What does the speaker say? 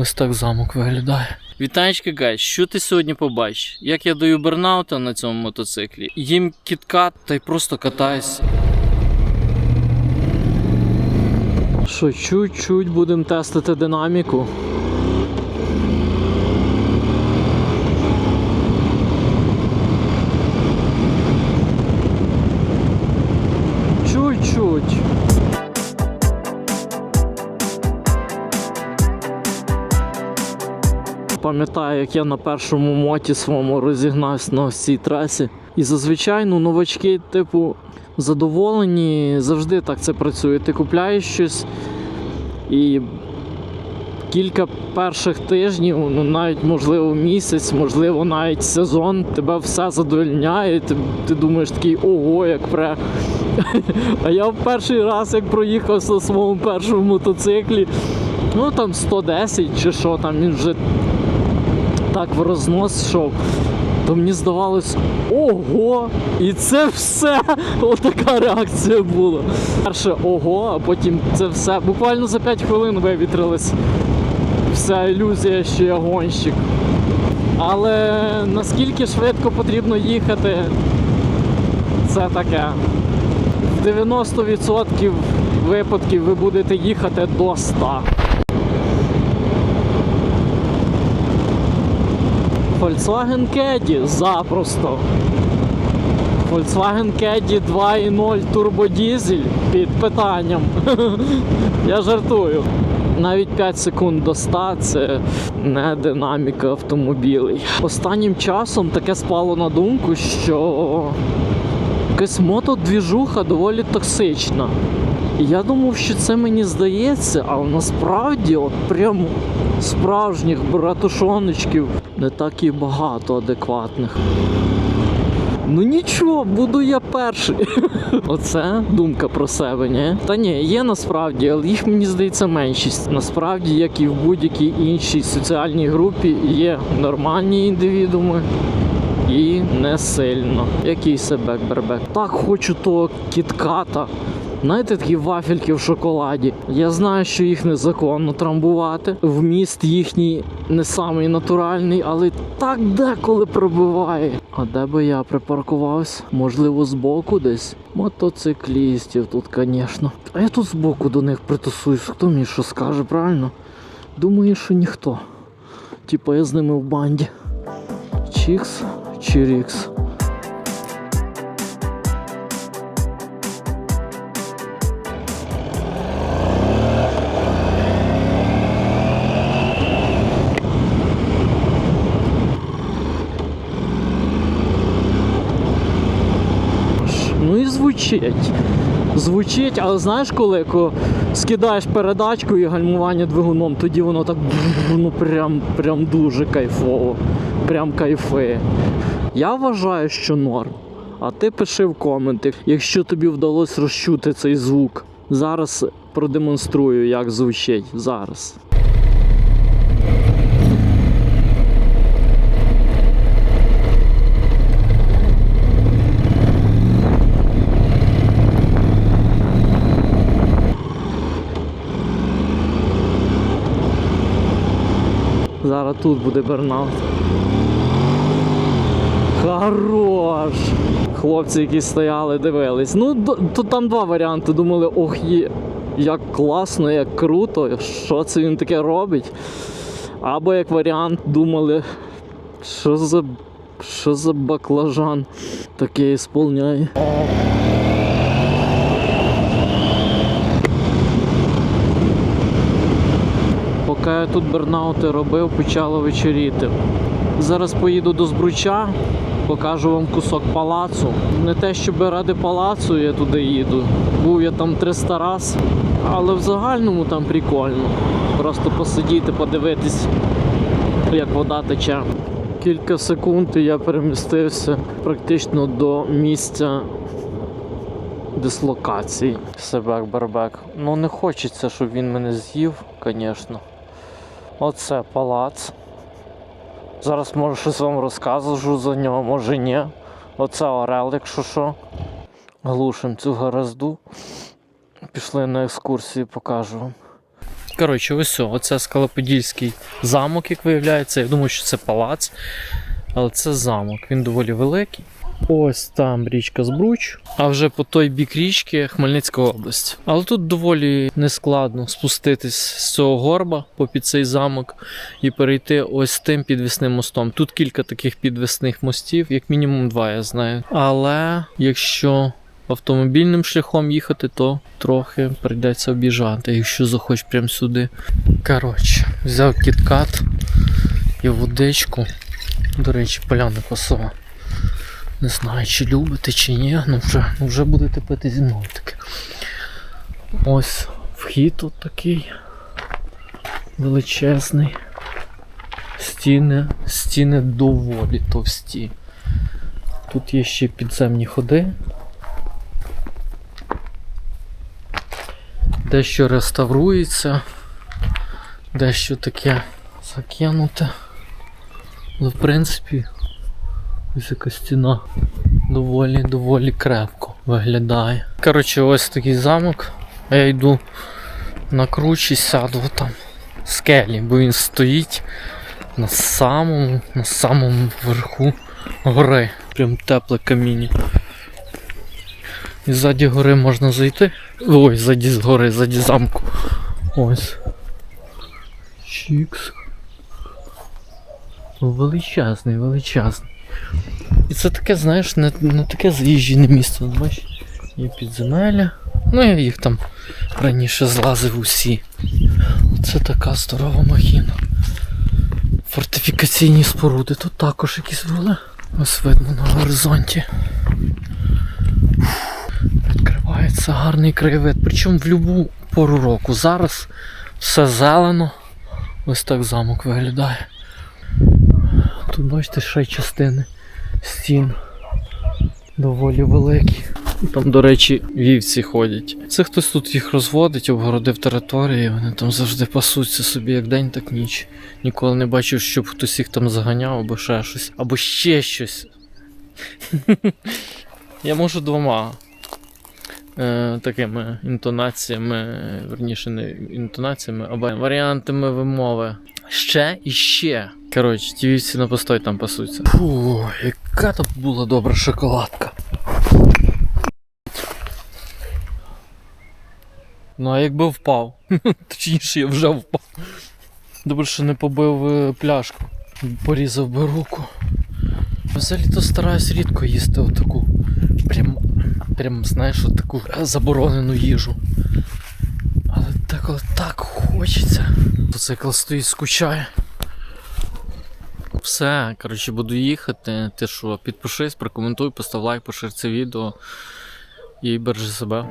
Ось так замок виглядає. Вітанечки, гайс, що ти сьогодні побачиш? Як я даю бернаута на цьому мотоциклі, їм кіткат та й просто катаюся. Що, чуть-чуть будемо тестити динаміку. Пам'ятаю, як я на першому моті своєму розігнався на цій трасі. І зазвичай ну, новачки, типу, задоволені, завжди так це працює. Ти купляєш щось і кілька перших тижнів, ну навіть можливо місяць, можливо, навіть сезон, тебе все задовольняє. Ти, ти думаєш такий ого, як пре. А я в перший раз, як проїхався на своєму першому мотоциклі, ну там 110 чи що там, він вже так в рознос йшов, то мені здавалось, ого! І це все! Отака реакція була. Перше ого, а потім це все. Буквально за 5 хвилин вивітрилась вся ілюзія, що я гонщик. Але наскільки швидко потрібно їхати, це таке. В 90% випадків ви будете їхати до 100. Volkswagen Caddy запросто. Volkswagen Caddy 2.0 турбодізель під питанням. Я жартую. Навіть 5 секунд до 100 це не динаміка автомобілей. Останнім часом таке спало на думку, що якась мотодвіжуха доволі токсична. Я думав, що це мені здається, але насправді, от прям справжніх братушоночків не так і багато адекватних. Ну нічого, буду я перший. Оце думка про себе, ні? Та ні, є насправді, але їх мені здається меншість. Насправді, як і в будь-якій іншій соціальній групі, є нормальні індивідууми. І не сильно. Який себе бербек. Так хочу того кітката. Знаєте, такі вафельки в шоколаді. Я знаю, що їх незаконно трамбувати. Вміст їхній не самий натуральний, але так деколи пробиває. А де би я припаркувався? Можливо, збоку десь. Мотоциклістів тут, звісно. А я тут збоку до них притусуюсь. Хто мені що скаже, правильно? Думаю, що ніхто. Типа я з ними в банді. Чікс, чирікс. Ну і звучить. Звучить, але знаєш, коли коли скидаєш передачку і гальмування двигуном, тоді воно так ну прям, прям дуже кайфово. Прям кайфує. Я вважаю, що норм. А ти пиши в коменти, якщо тобі вдалося розчути цей звук. Зараз продемонструю, як звучить. Зараз. Зараз тут буде бернаут. Хорош! Хлопці, які стояли, дивились. Ну, то там два варіанти. Думали, ох, є, як класно, як круто, що це він таке робить. Або як варіант думали, що за, що за баклажан таке ісполняє. Поки я тут бернаути робив, почало вечоріти. Зараз поїду до Збруча, покажу вам кусок палацу. Не те, щоб ради палацу я туди їду. Був я там 300 раз, але в загальному там прикольно. Просто посидіти, подивитись, як вода тече. Кілька секунд і я перемістився практично до місця дислокації. Себек Бербек. Ну не хочеться, щоб він мене з'їв, звісно. Оце палац. Зараз може щось вам розкажу за нього, може ні. Оце Орел, якщо що. Глушимо цю гаразду. Пішли на екскурсію, покажу вам. Коротше, ось оце Скалоподільський замок, як виявляється. Я думаю, що це палац, але це замок. Він доволі великий. Ось там річка Збруч, а вже по той бік річки Хмельницька область. Але тут доволі нескладно спуститись з цього горба попід цей замок і перейти ось тим підвісним мостом. Тут кілька таких підвісних мостів, як мінімум два, я знаю. Але якщо автомобільним шляхом їхати, то трохи прийдеться об'їжджати, якщо захочеш прямо сюди. Коротше, взяв кіткат і водичку. До речі, поляна косова. Не знаю, чи любите, чи ні, ну вже, ну вже будете пити зі мною таке. Ось вхід тут такий величезний. Стіни, стіни доволі товсті. Тут є ще підземні ходи. Дещо реставрується, дещо таке закинуте. Але в принципі ось яка стіна доволі доволі крепко виглядає. Коротше, ось такий замок. А я йду на кручі, сяду там скелі, бо він стоїть на самому, на самому верху гори. Прям тепле каміння. І ззаді гори можна зайти. Ой, ззаді з гори, ззаді замку. Ось. Чікс. Величезний, величезний. І це таке, знаєш, не, не таке заїжджене місце. От Бачиш, є підземелля. Ну я їх там раніше злазив усі. Це така здорова махіна. Фортифікаційні споруди тут також якісь були. Ось видно на горизонті. Відкривається гарний краєвид. Причому в будь-яку пору року. Зараз все зелено. Ось так замок виглядає. Тут бачите ще частини стін доволі великі. Там, до речі, вівці ходять. Це хтось тут їх розводить, обгородив територію, вони там завжди пасуться собі як день, так ніч. Ніколи не бачив, щоб хтось їх там заганяв або ще щось, або ще щось. Я можу двома е, такими інтонаціями, верніше не інтонаціями, а варіантами вимови. Ще і ще. Коротше, ті вівці на постой там пасуться. Фу, яка то була добра шоколадка. Ну, а якби впав. Точніше, я вже впав. Добре, що не побив е, пляшку. Порізав би руку. Взагалі то стараюсь рідко їсти отаку. Прям, прям знаєш, отаку заборонену їжу. Але деколи так хочеться. Мотоцикл стоїть, скучає. Все, коротше, буду їхати. Ти що, підпишись, прокоментуй, постав лайк, пошир це відео і бережи себе.